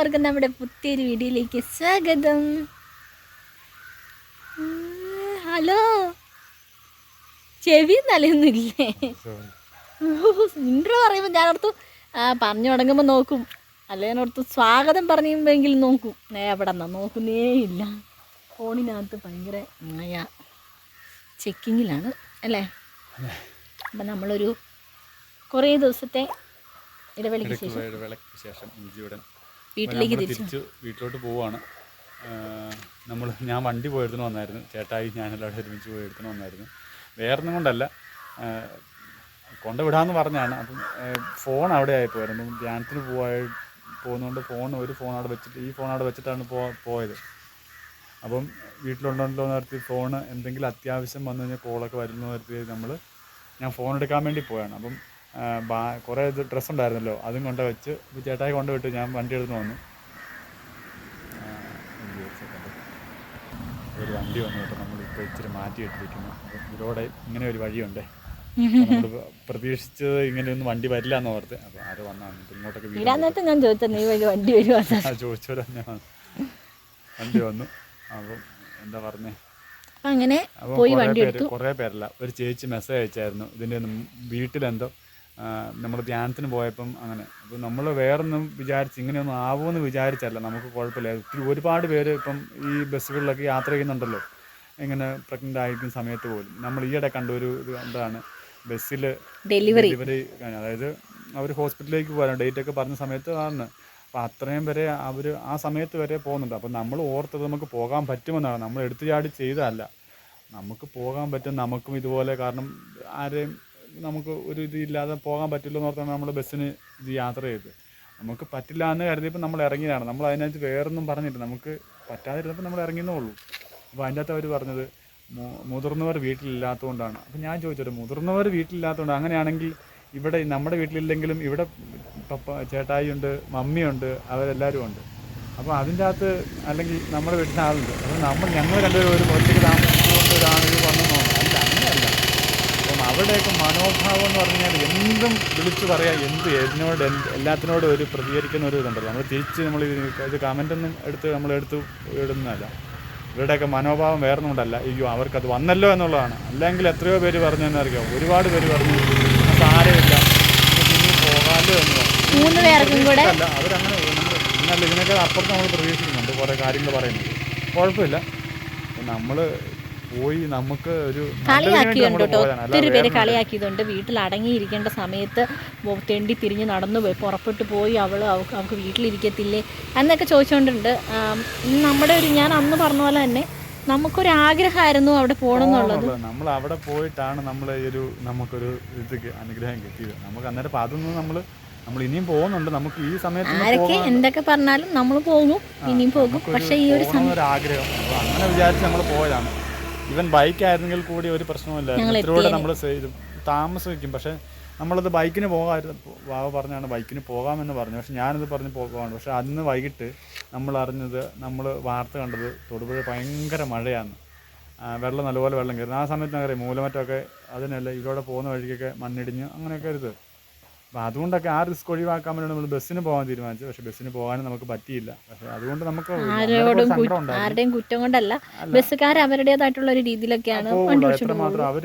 എല്ലാവർക്കും നമ്മുടെ പുതിയൊരു വീഡിയോയിലേക്ക് സ്വാഗതം. ഹലോ. ചെവി നല്ലൊന്നുമില്ലേ ഇൻട്രോ പറയുമ്പോൾ ഞാൻ ഓർത്തു ആ, പറഞ്ഞു തുടങ്ങുമ്പോൾ നോക്കും. അല്ലെ ഓർത്തു സ്വാഗതം പറയുമ്പോഴെങ്കിലും നോക്കും. നേ എവിടെ നിന്നാ നോക്കുന്നേ ഇല്ല. ഫോണിനകത്ത് ഭയങ്കര മായ ചെക്കിങ്ങിലാണ് അല്ലേ? അപ്പം നമ്മളൊരു കുറേ ദിവസത്തെ ഇടവേളയ്ക്ക് ശേഷം വീട്ടിലേക്ക് തിരിച്ചു വീട്ടിലോട്ട് പോവാണ്. നമ്മൾ ഞാൻ വണ്ടി പോയെടുത്തിന് വന്നായിരുന്നു. ചേട്ടായി ഞാനെല്ലാവരും ഒരുമിച്ച് പോയെടുത്തിന് വന്നായിരുന്നു. വേറൊന്നും കൊണ്ടല്ല. കൊണ്ടുവിടാമെന്ന് പറഞ്ഞാണ്. അപ്പം ഫോൺ അവിടെ ആയിപ്പോയിരുന്നു. ധ്യാനത്തിന് പോയി പോകുന്നതുകൊണ്ട് ഫോൺ ഒരു ഫോൺ അവിടെ വെച്ചിട്ട് ഈ ഫോൺ അവിടെ വെച്ചിട്ടാണ് പോ പോയത്. അപ്പം വീട്ടിലുണ്ടല്ലോ എന്ന് നിർത്തി ഫോൺ എന്തെങ്കിലും അത്യാവശ്യം വന്നു കഴിഞ്ഞാൽ കോളൊക്കെ വരുന്നു നിർത്തി നമ്മൾ ഞാൻ ഫോൺ എടുക്കാൻ വേണ്ടി പോയാണ്. അപ്പം കുറേ ഇത് ഡ്രസ്സ് ഉണ്ടായിരുന്നല്ലോ അതും കൊണ്ട് വെച്ച് ചേട്ടായി കൊണ്ട് വിട്ട് ഞാൻ വണ്ടി എടുത്ത് വന്നു. ഒരു വണ്ടി വന്നു കേട്ടോ നമ്മളിപ്പോൾ ഇച്ചിരി മാറ്റി ഇട്ടിരിക്കുന്നു. അപ്പം ഇതിലൂടെ ഇങ്ങനെ ഒരു വഴിയുണ്ട്. പ്രതീക്ഷിച്ചത് ഇങ്ങനെയൊന്നും വണ്ടി വരില്ല എന്ന് ഓർത്ത്. അപ്പൊ ആരോ വന്നാണ് ഇങ്ങോട്ടൊക്കെ ഞാൻ ചോദിച്ചത് നീ വഴി വണ്ടി വരുവാ വന്നു. വണ്ടി വന്നു. അപ്പം എന്താ പറഞ്ഞേ? അങ്ങനെ കൊറേ പോയി വണ്ടി എടുത്തു. കുറേ പേരല്ല ഒരു ചേച്ചി മെസ്സേജ് അയച്ചായിരുന്നു. ഇതിന്റെ വീട്ടിലെന്തോ നമ്മൾ ധ്യാനത്തിന് പോയപ്പം അങ്ങനെ. അപ്പോൾ നമ്മൾ വേറൊന്നും വിചാരിച്ച് ഇങ്ങനെയൊന്നും ആവുമെന്ന് വിചാരിച്ചല്ല. നമുക്ക് കുഴപ്പമില്ല. ഒത്തിരി ഒരുപാട് പേര് ഇപ്പം ഈ ബസ്സുകളിലൊക്കെ യാത്ര ചെയ്യുന്നുണ്ടല്ലോ. ഇങ്ങനെ പ്രഗ്നന്റ് ആയിരിക്കുന്ന സമയത്ത് പോലും. നമ്മൾ ഈയിടെ കണ്ട ഒരു ഇത് എന്താണ്? ബസ്സിൽ ഡെലിവറി അതായത് അവർ ഹോസ്പിറ്റലിലേക്ക് പോകാൻ ഡേറ്റ് ഒക്കെ പറഞ്ഞ സമയത്ത് ആണ്. അപ്പോൾ അത്രയും വരെ അവർ ആ സമയത്ത് വരെ പോകുന്നുണ്ട്. അപ്പോൾ നമ്മൾ ഓർത്തത് നമുക്ക് പോകാൻ പറ്റുമെന്നാണ്. നമ്മൾ എടുത്തു ചാടി ചെയ്തതല്ല. നമുക്ക് പോകാൻ പറ്റും നമുക്കും ഇതുപോലെ കാരണം ആരെയും നമുക്ക് ഒരു ഇതില്ലാതെ പോകാൻ പറ്റില്ല എന്ന് ഓർത്താണ് നമ്മൾ ബസ്സിന് ഇത് യാത്ര ചെയ്തത്. നമുക്ക് പറ്റില്ല എന്ന് കരുതിയപ്പോൾ നമ്മൾ ഇറങ്ങിയതാണ്. നമ്മൾ അതിനകത്ത് വേറൊന്നും പറഞ്ഞിട്ട് നമുക്ക് പറ്റാതിരുന്നപ്പോൾ നമ്മൾ ഇറങ്ങിയെന്നേ ഉള്ളൂ. അപ്പോൾ അതിന്റെ അകത്ത് അവർ പറഞ്ഞത് മുതിർന്നവർ വീട്ടിലില്ലാത്തതുകൊണ്ടാണ്. അപ്പോൾ ഞാൻ ചോദിച്ചത് മുതിർന്നവർ വീട്ടിലില്ലാത്തതുകൊണ്ട് അങ്ങനെയാണെങ്കിൽ ഇവിടെ നമ്മുടെ വീട്ടിലില്ലെങ്കിലും ഇവിടെ പപ്പ ചേട്ടായിയുണ്ട് മമ്മിയുണ്ട് അവരെല്ലാവരും ഉണ്ട്. അപ്പോൾ അതിന്റെ അകത്ത് അല്ലെങ്കിൽ നമ്മുടെ വീട്ടിൽ ആളുണ്ട്. അപ്പോൾ നമ്മൾ ഞങ്ങൾ രണ്ടുപേരും ഒരു ഒറ്റയ്ക്ക് താമസിച്ചുകൊണ്ട് ഇത് വന്നു നോക്കണം അല്ല അങ്ങനെയല്ല. അവിടെയൊക്കെ മനോഭാവം എന്ന് പറഞ്ഞാൽ കഴിഞ്ഞാൽ എന്തും വിളിച്ചു പറയാം എന്ത് എന്നോട് എന്ത് എല്ലാത്തിനോടും ഒരു പ്രതികരിക്കുന്ന ഒരു ഇതുണ്ടല്ലോ. നമ്മൾ തിരിച്ച് നമ്മൾ ഇത് കമന്റൊന്നും എടുത്ത് നമ്മൾ എടുത്ത് ഇടുന്നതല്ല. ഇവരുടെയൊക്കെ മനോഭാവം വേറൊന്നുകൊണ്ടല്ല അയ്യോ അവർക്കത് വന്നല്ലോ എന്നുള്ളതാണ്. അല്ലെങ്കിൽ എത്രയോ പേര് പറഞ്ഞു പറഞ്ഞെന്നറിയാം ഒരുപാട് പേര് പറഞ്ഞു "ആ, സാരമില്ല പോകാമല്ലോ എന്ന് അല്ല അവരങ്ങനെ ഇന്നല്ല ഇതിനൊക്കെ അപ്പുറത്ത് നമ്മൾ പ്രതീക്ഷിക്കുന്നുണ്ട് കുറേ കാര്യങ്ങൾ പറയുന്നത്. കുഴപ്പമില്ല. നമ്മൾ പോയി നമുക്ക് ഒരു കളിയാക്കിയുണ്ട് കേട്ടോ. ഒത്തിരി പേര് കളിയാക്കിയതുണ്ട് വീട്ടിൽ അടങ്ങിയിരിക്കേണ്ട സമയത്ത് തെണ്ടി തിരിഞ്ഞ് നടന്നു പോയി. പുറപ്പെട്ടു പോയി അവൾ അവൾക്ക് അവൾക്ക് വീട്ടിലിരിക്കത്തില്ലേ എന്നൊക്കെ ചോദിച്ചുകൊണ്ടുണ്ട് നമ്മുടെ ഒരു ഞാൻ അന്ന് പറഞ്ഞ പോലെ തന്നെ നമുക്കൊരു ആഗ്രഹമായിരുന്നു അവിടെ പോകണം എന്നുള്ളത് നമ്മൾ അവിടെ പോയിട്ടാണ് നമ്മൾ ഈ ഒരു നമുക്കൊരു ഇത് അനുഗ്രഹം കിട്ടിയത്. നമുക്ക് അന്നേരം അപ്പം അതൊന്നും നമ്മൾ നമ്മൾ ഇനിയും പോകുന്നുണ്ട്. നമുക്ക് ഈ സമയത്ത് ആരൊക്കെ എന്തൊക്കെ പറഞ്ഞാലും നമ്മൾ പോകും. ഇനിയും പോകും. പക്ഷേ ഈ ഒരു സമയം ഒരു ആഗ്രഹം അങ്ങനെ വിചാരിച്ച് നമ്മൾ പോയതാണ്. ഇവൻ ബൈക്ക് ആയിരുന്നെങ്കിൽ കൂടി ഒരു പ്രശ്നമില്ല ഇത്രയോടെ നമ്മൾ താമസിക്കും. പക്ഷേ നമ്മളത് ബൈക്കിന് പോകാമായിരുന്നു വാവ പറഞ്ഞാണ് ബൈക്കിന് പോകാമെന്ന് പറഞ്ഞു. പക്ഷെ ഞാനത് പറഞ്ഞ് പോകാണ് പക്ഷെ അന്ന് വൈകിട്ട് നമ്മൾ അറിഞ്ഞത് നമ്മൾ വാർത്ത കണ്ടത് തൊടുപുഴ ഭയങ്കര മഴയാണ്. വെള്ളം നല്ലപോലെ വെള്ളം കയറുന്നു ആ സമയത്ത് അറിയാം മൂലമറ്റമൊക്കെ അതിനല്ല ഇതിലൂടെ പോകുന്ന വഴിക്കൊക്കെ മണ്ണിടിഞ്ഞ് അങ്ങനെയൊക്കെ ഒരു ഇത്. അപ്പോൾ അതുകൊണ്ടൊക്കെ ആ റിസ്ക് ഒഴിവാക്കാൻ വേണ്ടി നമ്മൾ ബസ്സിന് പോകാൻ തീരുമാനിച്ചു പക്ഷേ ബസ്സിന് പോകാനും നമുക്ക് പറ്റിയില്ല. പക്ഷേ അതുകൊണ്ട് നമുക്ക്. ആരുടെയും കുറ്റം കൊണ്ടല്ല. ബസ്സുകാർ അവരുടേതായിട്ടുള്ള ഒരു രീതിയിലൊക്കെയാണ് എത്രമാത്രം അവർ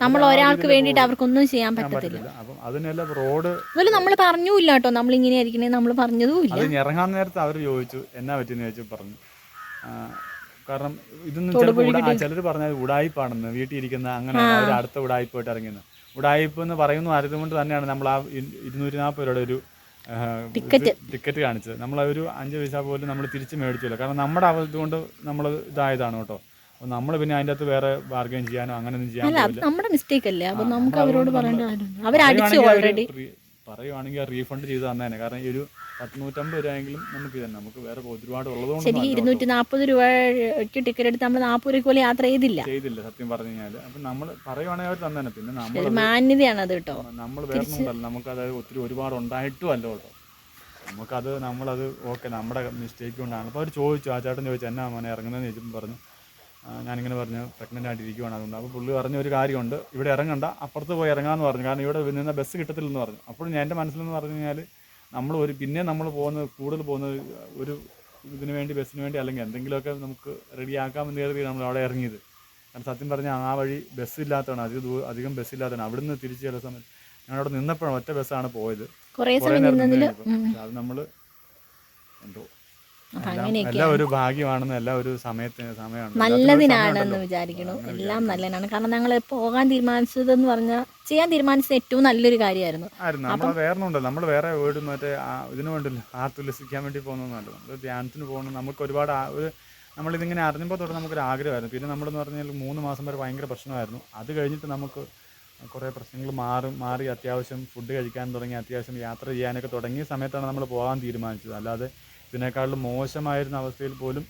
നമ്മൾ ഒരാൾക്ക് വേണ്ടിയിട്ട് അവർക്കൊന്നും ചെയ്യാൻ പറ്റത്തില്ല. പറ്റത്തില്ല. അപ്പം അതിനെല്ലാം റോഡ് അതുപോലെ നമ്മൾ പറഞ്ഞൂല്ല കേട്ടോ. നമ്മൾ ഇങ്ങനെ ആയിരിക്കണേ നമ്മൾ പറഞ്ഞതുമില്ല. അത് ഇറങ്ങാൻ നേരത്തെ അവർ ചോദിച്ചു എന്നാ പറ്റിയെന്ന് ചോദിച്ചു പറഞ്ഞു. കാരണം ഇതൊന്നും ചിലപ്പോൾ ചിലർ പറഞ്ഞാൽ ഉടായ്പാണെന്ന് വീട്ടിൽ ഇരിക്കുന്ന അങ്ങനെ അടുത്ത ഉടായ്പ ആയിട്ട് ഇറങ്ങിയെന്ന് ഉടായിപ്പ് എന്ന് പറയുന്ന ആയതുകൊണ്ട് തന്നെയാണ് നമ്മൾ ആ ഇരുന്നൂറ്റി നാൽപ്പത് രൂപയുടെ ഒരു ടിക്കറ്റ്. ടിക്കറ്റ് കാണിച്ചത്. നമ്മൾ ഒരു അഞ്ച് പൈസ പോലും നമ്മൾ തിരിച്ച് മേടിച്ചില്ല. കാരണം നമ്മുടെ അവധി കൊണ്ട് നമ്മൾ ഇതായതാണ് കേട്ടോ. അപ്പൊ നമ്മൾ പിന്നെ അതിന്റെ അകത്ത് വേറെ ബാർഗൈൻ ചെയ്യാനോ അങ്ങനെയൊന്നും ചെയ്യാൻ അല്ല നമ്മുടെ മിസ്റ്റേക്ക് അല്ലേ? അപ്പൊ നമുക്ക് അവരോട് പറയേണ്ട അവർ അവരടിച്ചു ഓൾറെഡി പറയുവാണെങ്കിൽ റീഫണ്ട് ചെയ്ത് തന്നേനെ. കാരണം ഈ ഒരു പത്തുനൂറ്റമ്പത് രൂപയെങ്കിലും നമുക്ക് തന്നെ നമുക്ക് വേറെ ഒരുപാട് ഉള്ളതുകൊണ്ട് ശരിക്കും ഇരുന്നൂറ്റി നാൽപ്പത് രൂപയ്ക്ക് ടിക്കറ്റ് എടുത്ത് നമ്മൾ നാൽപ്പത് രൂപ പോലെ യാത്ര ചെയ്തില്ല. ചെയ്തില്ല സത്യം പറഞ്ഞു കഴിഞ്ഞാൽ അപ്പം നമ്മൾ പറയുവാണെങ്കിൽ അവർ തന്നേനെ. പിന്നെ നമ്മൾ മാന്യതയാണ് അത് കേട്ടോ. നമ്മൾ വേറെ നമുക്ക് അതായത് ഒത്തിരി ഒരുപാട് ഉണ്ടായിട്ടും അല്ല കേട്ടോ. നമുക്കത് നമ്മളത് ഓക്കെ നമ്മുടെ മിസ്റ്റേക്ക് കൊണ്ടാണ്. അപ്പോൾ അവർ ചോദിച്ചു ആ ചേട്ടൻ ചോദിച്ചു എന്നാ മോനെ ഇറങ്ങുന്നതെന്ന് ചോദിച്ചപ്പോൾ പറഞ്ഞു "ആ, ഞാനിങ്ങനെ പറഞ്ഞു പ്രഗ്നന്റ് ആയിട്ടിരിക്കുവാണ് അതുകൊണ്ട്. അപ്പോൾ പുള്ളി പറഞ്ഞ ഒരു കാര്യമുണ്ട് ഇവിടെ ഇറങ്ങണ്ട അപ്പുറത്ത് പോയി ഇറങ്ങാമെന്ന് പറഞ്ഞു. കാരണം ഇവിടെ നിന്ന് ബസ് കിട്ടത്തില്ലെന്ന് പറഞ്ഞു. അപ്പോഴും എന്റെ മനസ്സിലെന്ന് പറഞ്ഞു കഴിഞ്ഞാൽ നമ്മൾ ഒരു പിന്നെ നമ്മൾ പോകുന്നത് കൂടുതൽ പോകുന്നത് ഒരു ഇതിന് വേണ്ടി ബസ്സിന് വേണ്ടി അല്ലെങ്കിൽ എന്തെങ്കിലുമൊക്കെ നമുക്ക് റെഡിയാക്കാമെന്ന് കരുതി നമ്മൾ അവിടെ ഇറങ്ങിയത്. കാരണം സത്യം പറഞ്ഞാൽ ആ വഴി ബസ് ഇല്ലാത്തതാണ് അധികം ദൂ അധികം ബസ് ഇല്ലാത്തതാണ്. നിന്ന് തിരിച്ച് ചില സമയം ഞാൻ അവിടെ നിന്നപ്പോഴാണ് ഒറ്റ ബസ്സാണ് പോയത്. കുറേ നേരം അത് നമ്മൾ എന്തോ അപ്പം അങ്ങനെയൊക്കെ ഒരു ഭാഗ്യമാണെന്ന് എല്ലാം ഒരു സമയത്തിന് സമയമാണ് നല്ലതിനാണെന്ന് വിചാരിക്കണം എല്ലാം നല്ലതിനാണ്. കാരണം ഞങ്ങൾ പോകാൻ തീരുമാനിച്ചത് എന്ന് പറഞ്ഞാൽ ചെയ്യാൻ തീരുമാനിച്ചത് ഏറ്റവും നല്ലൊരു കാര്യമായിരുന്നു. നമ്മൾ വേറെ ഉണ്ടല്ലോ നമ്മൾ വേറെ വീട് മറ്റേ ഇതിനു ആ ആർത്തുല്ലസിക്കാൻ വേണ്ടി പോകുന്നതല്ല നമ്മൾ ധ്യാനത്തിന് പോകണം. നമുക്ക് ഒരുപാട് ഒരു നമ്മളിതിങ്ങനെ അറിഞ്ഞപ്പോൾ തൊട്ട് നമുക്കൊരു ആഗ്രഹമായിരുന്നു പിന്നെ നമ്മളെന്ന് പറഞ്ഞാൽ മൂന്ന് മാസം വരെ ഭയങ്കര പ്രശ്നമായിരുന്നു. അത് കഴിഞ്ഞിട്ട് നമുക്ക് കുറേ പ്രശ്നങ്ങൾ മാറും മാറി അത്യാവശ്യം ഫുഡ് കഴിക്കാൻ തുടങ്ങി അത്യാവശ്യം യാത്ര ചെയ്യാനൊക്കെ തുടങ്ങിയ സമയത്താണ് നമ്മൾ പോകാൻ തീരുമാനിച്ചത്. അല്ലാതെ ഇതിനേക്കാളും മോശമായിരുന്ന അവസ്ഥയിൽ പോലും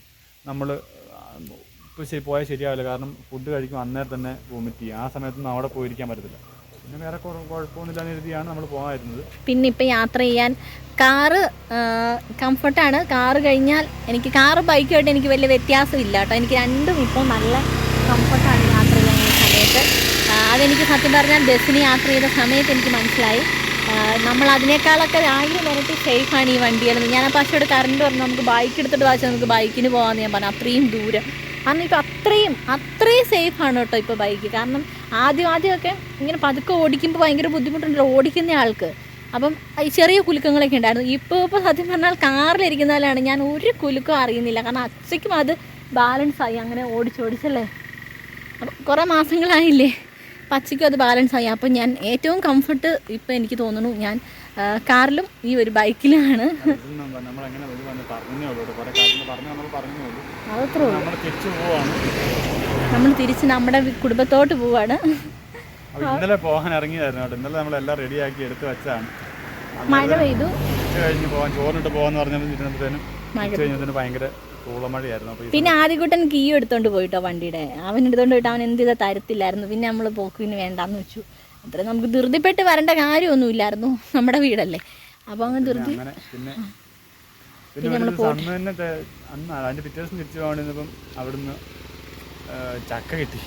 നമ്മൾ ഇപ്പോൾ ശരി പോയാൽ ശരിയാവില്ല. കാരണം ഫുഡ് കഴിക്കും അന്നേരം തന്നെ വൊമിറ്റ് ചെയ്യും. ആ സമയത്തൊന്നും അവിടെ പോയിരിക്കാൻ പറ്റത്തില്ല. പിന്നെ വേറെ കുഴ- കുഴപ്പമൊന്നുമില്ലാന്ന് കരുതിയാണ് നമ്മൾ പോകാതിരുന്നത്. പിന്നെ ഇപ്പം യാത്ര ചെയ്യാൻ കാറ് കംഫർട്ടാണ്. കാറ് കഴിഞ്ഞാൽ എനിക്ക് കാറ് ബൈക്കുമായിട്ട് എനിക്ക് വലിയ വ്യത്യാസമില്ല കേട്ടോ. എനിക്ക് രണ്ടും ഇപ്പോൾ നല്ല കംഫർട്ടാണ് യാത്ര ചെയ്യുന്ന സമയത്ത്. അതെനിക്ക് സത്യം പറഞ്ഞാൽ ബസ്സിന് യാത്ര ചെയ്ത സമയത്ത് എനിക്ക് മനസ്സിലായി. നമ്മൾ അതിനേക്കാളൊക്കെ ആയിരം ഇരട്ടി സേഫാണ് ഈ വണ്ടിയിലെന്ന് ഞാൻ അപ്പോൾ അച്ഛനോട് കറണ്ട് പറഞ്ഞു നമുക്ക് ബൈക്ക് എടുത്തിട്ട് വായിച്ചാൽ നമുക്ക് ബൈക്കിന് പോകാമെന്ന് ഞാൻ പറഞ്ഞു. അത്രയും ദൂരം. കാരണം ഇപ്പോൾ അത്രയും അത്രയും ആണ് കേട്ടോ ഇപ്പോൾ ബൈക്ക് കാരണം ആദ്യം ആദ്യമൊക്കെ ഇങ്ങനെ പതുക്കെ ഓടിക്കുമ്പോൾ ഭയങ്കര ബുദ്ധിമുട്ടുണ്ടല്ലോ ഓടിക്കുന്ന ആൾക്ക്. അപ്പം ചെറിയ കുലുക്കങ്ങളൊക്കെ ഉണ്ടായിരുന്നു. ഇപ്പോൾ ഇപ്പോൾ സത്യം പറഞ്ഞാൽ കാറിലിരിക്കുന്നതിലാണ് ഞാൻ ഒരു കുലുക്കം അറിയുന്നില്ല. കാരണം അച്ഛയ്ക്കും അത് ബാലൻസ് ആയി. അങ്ങനെ ഓടിച്ചോടിച്ചല്ലേ അപ്പം കുറേ മാസങ്ങളായില്ലേ? അപ്പം അച്ഛയ്ക്കും അത് ബാലൻസ് ആയി. അപ്പം ഞാൻ ഏറ്റവും കംഫർട്ട് ഇപ്പം എനിക്ക് തോന്നുന്നു ഞാൻ കാറിലും ഈ ഒരു ബൈക്കിലാണ് നമ്മൾ നമ്മൾ അതത്രേ നമ്മൾ തിരിച്ചു നമ്മുടെ കുടുംബത്തോട്ട് പോവാണ്. ഇന്നലെ പോകാൻ ഇറങ്ങിയതായിരുന്നു കേട്ടോ. ഇന്നലെ നമ്മളെല്ലാം റെഡിയാക്കി എടുത്ത് വെച്ചാണ് മഴ പെയ്തു. കഴിഞ്ഞ് പോകാൻ ചോറിട്ട് പോകാന്ന് ഉച്ച ഭയങ്കര പിന്നെ ആദ്യകൂട്ടൻ കീ എടുത്തോണ്ട് പോയിട്ടോ വണ്ടിയുടെ. അവൻ എടുത്തോണ്ട് പോയിട്ട് അവൻ എന്ത് ചെയ്താൽ തരത്തില്ലായിരുന്നു. പിന്നെ നമ്മൾ പോക്കിന് വേണ്ടാന്ന് വെച്ചു. അത്ര നമുക്ക് ധൃതിപ്പെട്ട് വരേണ്ട കാര്യമൊന്നുമില്ലായിരുന്നു നമ്മുടെ വീടല്ലേ. അപ്പൊ അങ്ങ് ധൃതി അങ്ങനെ പിന്നെ പിറ്റേ ദിവസം തിരിച്ചു അവിടുന്ന് ചക്ക കിട്ടി.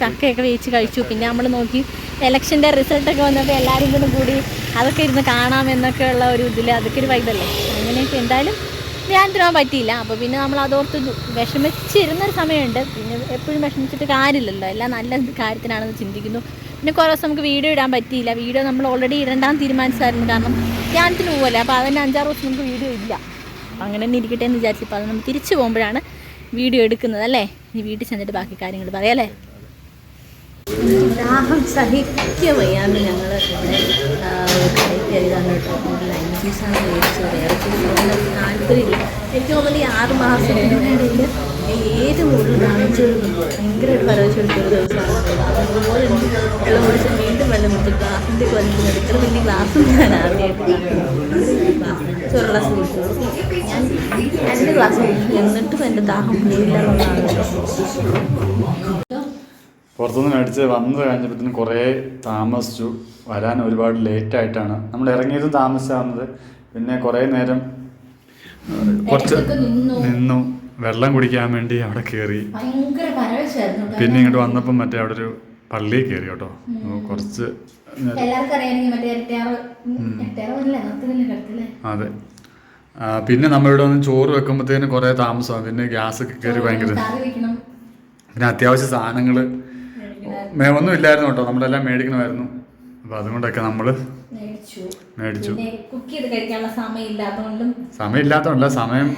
ചക്കയൊക്കെ വേച്ച് കഴിച്ചു. പിന്നെ നമ്മൾ നോക്കി ഇലക്ഷന്റെ റിസൾട്ടൊക്കെ വന്നപ്പോൾ എല്ലാവരും കൂടെ കൂടി അതൊക്കെ ഇരുന്ന് കാണാമെന്നൊക്കെ ഉള്ള ഒരു ഇതിൽ അതൊക്കെ ഒരു വൈബല്ലേ അങ്ങനെയൊക്കെ എന്തായാലും ഞാൻ തരാൻ പറ്റിയില്ല. അപ്പോൾ പിന്നെ നമ്മൾ അതോർത്ത് വിഷമിച്ചിരുന്നൊരു സമയമുണ്ട്. പിന്നെ എപ്പോഴും വിഷമിച്ചിട്ട് കാര്യമില്ലല്ലോ. എല്ലാം നല്ല കാര്യത്തിനാണെന്ന് ചിന്തിക്കുന്നു. പിന്നെ കുറേ ദിവസം നമുക്ക് വീഡിയോ ഇടാൻ പറ്റിയില്ല. വീഡിയോ നമ്മൾ ഓൾറെഡി ഇടണ്ടാൻ തീരുമാനിച്ചായിരുന്നു കാരണം ധ്യാനത്തിന് പോകല്ലേ അപ്പോൾ അതിന്റെ അഞ്ചാറ് ദിവസം നമുക്ക് വീഡിയോ ഇല്ല. അങ്ങനെ തന്നെ ഇരിക്കട്ടെ എന്ന് വിചാരിച്ചപ്പോൾ അത് നമ്മൾ തിരിച്ചു പോകുമ്പോഴാണ് വീഡിയോ എടുക്കുന്നത് അല്ലേ? ഇനി വീട്ടിൽ ചെന്നിട്ട് ബാക്കി കാര്യങ്ങൾ പറയാം അല്ലേ? ദാഹം വയ്യാണ്ട് ഞങ്ങൾ ഇവിടെ ആ, ഒരു കടയിൽ കയറിയതാണ് കേട്ടോ ഒരു ലൈൻ ജ്യൂസാണ് മേടിച്ചത്. വേറെ ജ്യൂസ് താല്പര്യമില്ല. എനിക്ക് തോന്നുന്നു ഈ ആറ് മാസത്തിനിടയിൽ ഏത് കൂടുതൽ വാങ്ങിച്ചൊരു ഭയങ്കരമായിട്ട് പരവശെടുത്തൊരു ദിവസമാണ്. അതുപോലെ വെള്ളം കുടിച്ച് വീണ്ടും വെള്ളം കുടിച്ച് ഗ്ലാസിന്റെ വലിക്കുന്നത് ഇത്ര വലിയ ഗ്ലാസ്സും ഞാൻ ആദ്യമായിട്ട് ഒരു കുടിച്ചോളൂ ഞാൻ രണ്ട് കുടിച്ചു എന്നിട്ടും എന്റെ ദാഹം പോയില്ല എന്നുള്ളതാണ്. പുറത്തുനിന്ന് മേടിച്ച് വന്ന് കഴിഞ്ഞപ്പോഴത്തേനും കുറേ താമസിച്ചു. വരാൻ ഒരുപാട് ലേറ്റ് ആയിട്ടാണ്. നമ്മൾ ഇറങ്ങിയതും താമസിച്ചാവുന്നത്. പിന്നെ കുറേ നേരം കുറച്ച് നിന്നു. വെള്ളം കുടിക്കാൻ വേണ്ടി അവിടെ കയറി. പിന്നെ ഇങ്ങോട്ട് വന്നപ്പം മറ്റേ അവിടെ ഒരു പള്ളിയിൽ കയറി കേട്ടോ. കുറച്ച് അതെ. പിന്നെ നമ്മളിവിടെ വന്ന് ചോറ് വെക്കുമ്പോഴത്തേന് കുറേ താമസമാണ് പിന്നെ ഗ്യാസ് ഒക്കെ കയറി ഭയങ്കര പിന്നെ അത്യാവശ്യ സാധനങ്ങൾ ഒന്നും ഇല്ലായിരുന്നു കേട്ടോ നമ്മളെല്ലാം മേടിക്കണമായിരുന്നു. അപ്പൊ അതുകൊണ്ടൊക്കെ നമ്മൾ മേടിച്ചു. കുക്ക് ചെയ്ത് കഴിക്കാനുള്ള സമയം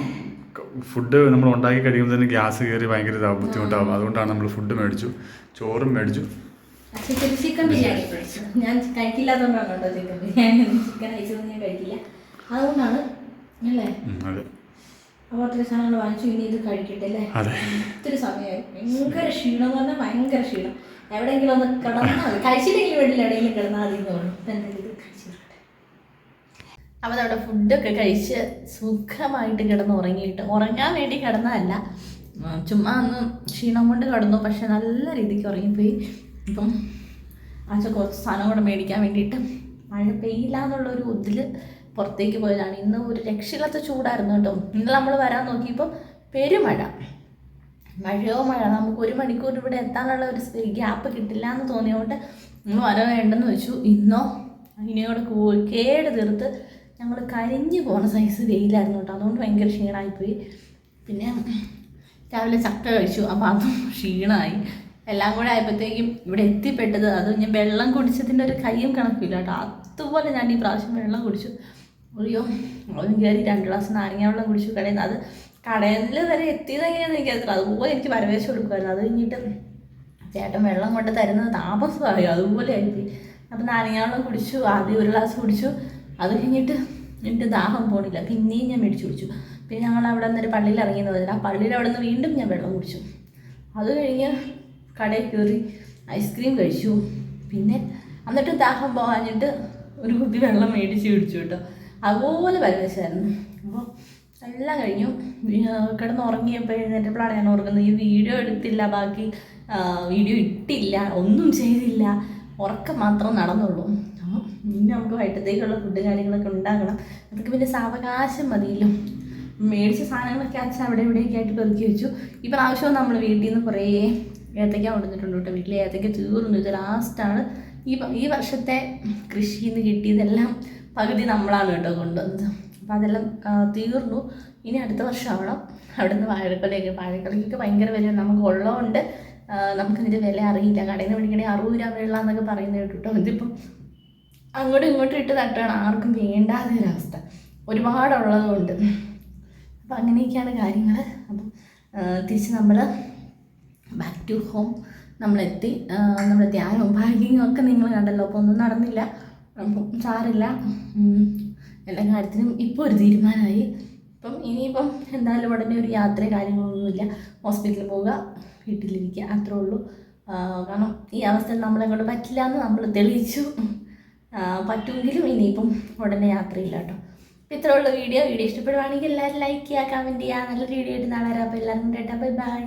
ഫുഡ് നമ്മൾ ഉണ്ടാക്കി കഴിയുമ്പോൾ തന്നെ ഗ്യാസ് കയറി ഭയങ്കര ബുദ്ധിമുട്ടാകും അതുകൊണ്ടാണ് നമ്മൾ ഫുഡ് മേടിച്ചു. ചോറും മേടിച്ചു. ചിക്കൻ ബിരിയാണി ഞാൻ കഴിക്കില്ലാത്തതുകൊണ്ടാണ് കേട്ടോ ചിക്കൻ ബിരിയാണി. ചിക്കൻ കഴിച്ചതൊന്നും ഞാൻ കഴിക്കില്ല. അതുകൊണ്ടാണ് അല്ലേ? ഉം, അതെ. അപ്പോൾ അത്രയും സാധനങ്ങൾ വാങ്ങിച്ചു ഇനി ഇത് കഴിക്കട്ടെ അല്ലേ? അതെ. ഒത്തിരി സമയമായി. ഭയങ്കര ക്ഷീണം എന്ന് പറഞ്ഞാൽ ഭയങ്കര ക്ഷീണം. എവിടെയെങ്കിലും ഒന്ന് കിടന്നാൽ മതി. കഴിച്ചില്ലെങ്കിൽ എവിടെയെങ്കിലും കിടന്നാൽ മതി എന്ന് നമ്മുടെ ഫുഡൊക്കെ കഴിച്ച് സുഖമായിട്ട് കിടന്ന് ഉറങ്ങിയിട്ട്. ഉറങ്ങാൻ വേണ്ടി കിടന്നതല്ല. ചുമ്മാ ഒന്ന് ക്ഷീണം കൊണ്ട് കിടന്നു. പക്ഷെ നല്ല രീതിക്ക് ഉറങ്ങിപ്പോയി. ഇപ്പം അച്ഛൻ കുറച്ച് സാധനം കൂടെ മേടിക്കാൻ വേണ്ടിയിട്ട് മഴ പെയ്യില്ല എന്നുള്ളൊരു ഇതിൽ പുറത്തേക്ക് പോയതാണ്. ഇന്ന് ഒരു രക്ഷയില്ലാത്ത ചൂടായിരുന്നു കേട്ടോ. ഇന്നലെ നമ്മൾ വരാൻ നോക്കിയപ്പോൾ പെരുമഴ. മഴയോ മഴ? നമുക്ക് ഒരു മണിക്കൂർ ഇവിടെ എത്താനുള്ള ഒരു ഗ്യാപ്പ് കിട്ടില്ല എന്ന് തോന്നിയോണ്ട് നമ്മൾ വര വേണ്ടെന്ന് വെച്ചു. ഇന്നോ? കൂ കേട് തീർത്ത് ഞങ്ങൾ കരിഞ്ഞു പോകുന്ന സൈസ് വെയിലായിരുന്നു കേട്ടോ. അതുകൊണ്ട് ഭയങ്കര ക്ഷീണമായിപ്പോയി പിന്നെ രാവിലെ ചക്ക കഴിച്ചു. അപ്പോൾ അതും ക്ഷീണമായി എല്ലാം കൂടെ ആയപ്പോഴത്തേക്കും ഇവിടെ എത്തിപ്പെട്ടത് അത് ഞാൻ വെള്ളം കുടിച്ചതിന്റെ ഒരു കയ്യും കണക്കില്ല കേട്ടോ. അതുപോലെ ഞാൻ ഈ പ്രാവശ്യം വെള്ളം കുടിച്ചു. അയ്യോ അവൻ കയറി രണ്ട് ഗ്ലാസ് നാരങ്ങ വെള്ളം കുടിച്ചു. കടയിൽ നിന്ന് അത് കടയിൽ വരെ എത്തിയത് എങ്ങനെയാണെന്ന് എനിക്കറിയില്ല അതുപോലെ എനിക്ക് വരവേശ് കൊടുക്കുമായിരുന്നു അത് കഴിഞ്ഞിട്ട് ചേട്ടൻ വെള്ളം കൊണ്ട് തരുന്നത് താമസമായി. അതുപോലെ ആയിപ്പോയി അപ്പം നാരങ്ങാവെള്ളം കുടിച്ചു. ആദ്യം ഒരു ഗ്ലാസ് കുടിച്ചു. അത് കഴിഞ്ഞിട്ട് എനിക്ക് ദാഹം പോണില്ല. പിന്നെയും ഞാൻ മേടിച്ചു കുടിച്ചു. പിന്നെ ഞങ്ങൾ അവിടെ ഒരു പള്ളിയിൽ ഇറങ്ങി എന്ന് ആ പള്ളിയിൽ അവിടെ നിന്ന് വീണ്ടും ഞാൻ വെള്ളം കുടിച്ചു. അത് കഴിഞ്ഞ് കടയിൽ കയറി ഐസ്ക്രീം കഴിച്ചു. പിന്നെ എന്നിട്ട് ദാഹം പോകാഞ്ഞിട്ട് ഒരു കുപ്പി വെള്ളം മേടിച്ച് കുടിച്ചു കേട്ടോ. അതുപോലെ പരവേശമായിരുന്നു അപ്പോൾ എല്ലാം കഴിഞ്ഞു. കിടന്ന് ഉറങ്ങിയപ്പോൾ എഴുന്നേറ്റപ്പോഴാണ് ഞാൻ ഓർക്കുന്നത്. ഈ വീഡിയോ എടുത്തില്ല ബാക്കി വീഡിയോ ഇട്ടില്ല ഒന്നും ചെയ്തില്ല. ഉറക്കം മാത്രം നടന്നുള്ളൂ. അപ്പം ഇനി നമുക്ക് വൈകിട്ടത്തേക്കുള്ള ഫുഡ് കാര്യങ്ങളൊക്കെ ഉണ്ടാക്കണം അതൊക്കെ പിന്നെ സാവകാശം മതിയല്ലോ. മേടിച്ച സാധനങ്ങളൊക്കെ അച്ഛൻ അവിടെ ഇവിടെയൊക്കെ ആയിട്ട് പെറുക്കി വെച്ചു. ഈ പ്രാവശ്യവും നമ്മൾ വീട്ടിൽ നിന്ന് കുറേ ഏത്തയ്ക്ക കൊണ്ടുവന്നിട്ടുണ്ട് കേട്ടോ. വീട്ടിലെ ഏത്തയ്ക്ക തീർന്നു. ഇത് ലാസ്റ്റാണ് ഈ ഈ വർഷത്തെ കൃഷിയിൽ നിന്ന് കിട്ടിയതെല്ലാം പകുതി നമ്മളാണ് കേട്ടോ കൊണ്ടുവന്നത്. അപ്പോൾ അതെല്ലാം തീർന്നു. ഇനി അടുത്ത വർഷമാവണം അവിടെ നിന്ന് വാഴക്കൊലയൊക്കെ വാഴക്കൊലയ്ക്കൊക്കെ ഭയങ്കര വില നമുക്ക് ഉള്ളതുകൊണ്ട് നമുക്ക് നമുക്കിതിന്റെ വില അറിയില്ല. കടയിൽ നിന്ന് വിളിക്കണേ അറുപത് രൂപ വെള്ളം എന്നൊക്കെ പറയുന്നത് കേട്ടോ ഇതിപ്പം അങ്ങോട്ടും ഇങ്ങോട്ടും ഇട്ട് തട്ടുകയാണ് ആർക്കും വേണ്ടാത്ത ഒരവസ്ഥ ഒരുപാടുള്ളത് കൊണ്ട് അപ്പം അങ്ങനെയൊക്കെയാണ് കാര്യങ്ങൾ അപ്പം തിരിച്ച് നമ്മൾ ബാക്ക് ടു ഹോം നമ്മളെത്തി. നമ്മുടെ ധ്യാനവും ഭാഗ്യവും ഒക്കെ നിങ്ങൾ കണ്ടല്ലോ. അപ്പോൾ ഒന്നും നടന്നില്ല. അപ്പം സാരില്ല ഉം, എല്ലാ കാര്യത്തിനും ഇപ്പോൾ ഒരു തീരുമാനമായി. ഇപ്പം ഇനിയിപ്പം എന്തായാലും ഉടനെ ഒരു യാത്ര കാര്യങ്ങളൊന്നുമില്ല. ഹോസ്പിറ്റലിൽ പോവുക വീട്ടിലിരിക്കുക അത്രേ ഉള്ളൂ. കാരണം ഈ അവസ്ഥയിൽ നമ്മളെ കൊണ്ട് പറ്റില്ല എന്ന് നമ്മൾ തെളിയിച്ചു. പറ്റുമെങ്കിലും ഇനിയിപ്പം ഉടനെ യാത്രയില്ല കേട്ടോ. ഇത്രേ ഉള്ളൂ വീഡിയോ. വീഡിയോ ഇഷ്ടപ്പെടുവാണെങ്കിൽ എല്ലാവരും ലൈക്ക് ചെയ്യുക കമന്റ് ചെയ്യുക. നല്ലൊരു വീഡിയോ ആയിട്ട് നാളെ വരാം. അപ്പോൾ എല്ലാവരും കേട്ടാൽ ബൈ ബൈ